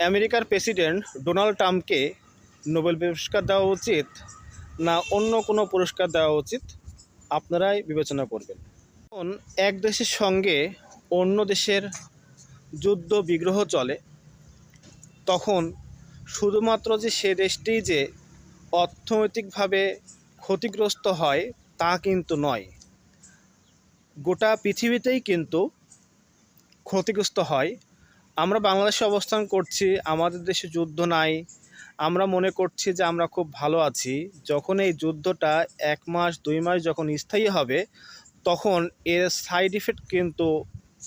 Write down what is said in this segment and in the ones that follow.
আমেরিকার president Donald ট্রাম্পকে Nobel পুরস্কার দেওয়া উচিত না অন্য কোনো পুরস্কার দেওয়া উচিত? আপনারাই বিবেচনা করবেন। এক দেশের সঙ্গে অন্য দেশের যুদ্ধ বিগ্রহ চলে, তখন শুধুমাত্র যে সে দেশটি যে অর্থনৈতিকভাবে ক্ষতিগ্রস্ত হয় তা কিন্তু নয়, গোটা পৃথিবীতেই কিন্তু ক্ষতিগ্রস্ত হয়। আমরা বাংলাদেশে অবস্থান করছি, আমাদের দেশে যুদ্ধ নাই। আমরা মনে করছি যে আমরা খুব ভালো আছি। যখন এই যুদ্ধটা এক মাস, দুই মাস যখন স্থায়ী হবে, তখন এর সাইড ইফেক্ট কিন্তু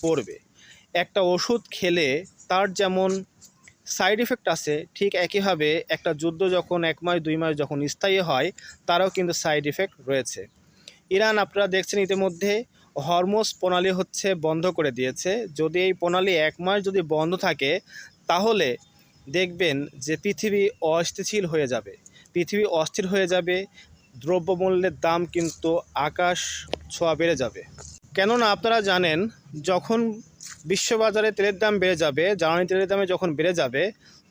পড়বে। একটা ওষুধ খেলে তার যেমন সাইড ইফেক্ট আছে, ঠিক একইভাবে একটা যুদ্ধ যখন এক মাস, দুই মাস যখন স্থায়ী হয়, তারও কিন্তু সাইড ইফেক্ট রয়েছে। ইরান, আপনারা দেখছেন ইতিমধ্যে হরমোজ প্রণালী হচ্ছে বন্ধ করে দিয়েছে। যদি এই প্রণালী এক মাস যদি বন্ধ থাকে, তাহলে দেখবেন যে পৃথিবী অস্থিতিশীল হয়ে যাবে। পৃথিবী অস্থির হয়ে যাবে, দ্রব্যমূল্যের দাম কিন্তু আকাশ ছোঁয়া বেড়ে যাবে। কেননা আপনারা জানেন, যখন বিশ্ববাজারে তেলের দাম বেড়ে যাবে, জ্বালানি তেলের দামে যখন বেড়ে যাবে,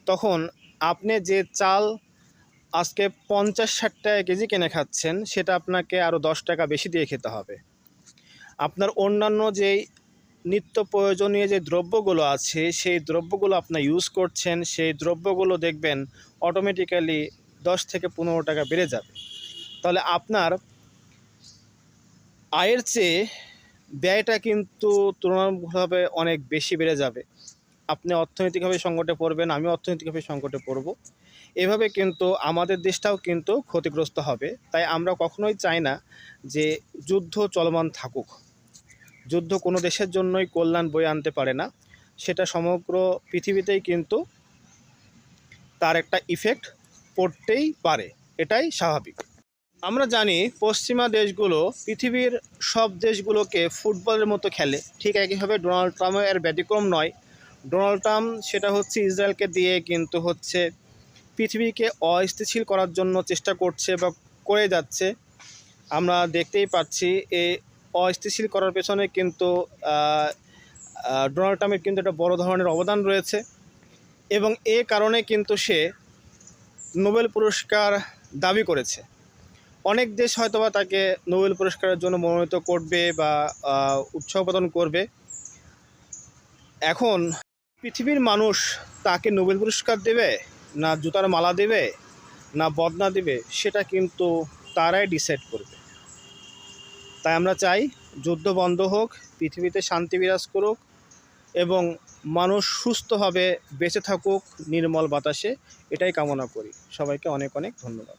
তখন আপনি যে চাল আজকে পঞ্চাশ ষাট টাকা কেজি কিনে খাচ্ছেন, সেটা আপনাকে আরও দশ টাকা বেশি দিয়ে খেতে হবে। আপনার অন্যান্য যেই নিত্য প্রয়োজনীয় যে দ্রব্যগুলো আছে, সেই দ্রব্যগুলো আপনার ইউজ করছেন, সেই দ্রব্যগুলো দেখবেন অটোমেটিক্যালি দশ থেকে পনেরো টাকা বেড়ে যাবে। তাহলে আপনার আয়ের চেয়ে ব্যয়টা কিন্তু তুলনামূলকভাবে অনেক বেশি বেড়ে যাবে। আপনি অর্থনৈতিকভাবে সংকটে পড়বেন আমি অর্থনৈতিকভাবে সংকটে পড়ব। এভাবে কিন্তু আমাদের দেশটাও কিন্তু ক্ষতিগ্রস্ত হবে। তাই আমরা কখনোই চাই না যে যুদ্ধ চলমান থাকুক। যুদ্ধ কোনো দেশের জন্যই কল্যাণ বয়ে আনতে পারে না। সেটা সমগ্র পৃথিবীতেই কিন্তু তার একটা ইফেক্ট পড়তেই পারে। এটাই স্বাভাবিক। আমরা জানি পশ্চিমা দেশগুলো পৃথিবীর সব দেশগুলোকে ফুটবলের মতো খেলে। ঠিক একইভাবে ডোনাল্ড ট্রাম্পও এর ব্যতিক্রম নয়। ডোনাল্ড ট্রাম্প সেটা হচ্ছে ইসরায়েলকে দিয়ে কিন্তু হচ্ছে পৃথিবীকে অস্থিতিশীল করার জন্য চেষ্টা করছে বা করে যাচ্ছে। আমরা দেখতেই পাচ্ছি এই অস্থিতিশীল করার পেছনে কিন্তু ডোনাল্ড ট্রাম্পের কিন্তু একটা বড় ধরনের অবদান রয়েছে এবং এ কারণে কিন্তু সে নোবেল পুরস্কার দাবি করেছে। অনেক দেশ হয়তোবা তাকে নোবেল পুরস্কারের জন্য মনোনীত করবে বা উৎসাহ প্রদান করবে। এখন পৃথিবীর মানুষ তাকে নোবেল পুরস্কার দেবে, না জুতার মালা দেবে, না বদনা দেবে, সেটা কিন্তু তারাই ডিসাইড করবে। তাই আমরা চাই যুদ্ধ বন্ধ হোক, পৃথিবীতে শান্তি বিরাজ করুক এবং মানুষ সুস্থভাবে বেঁচে থাকুক নির্মল বাতাসে। এটাই কামনা করি। সবাইকে অনেক অনেক ধন্যবাদ।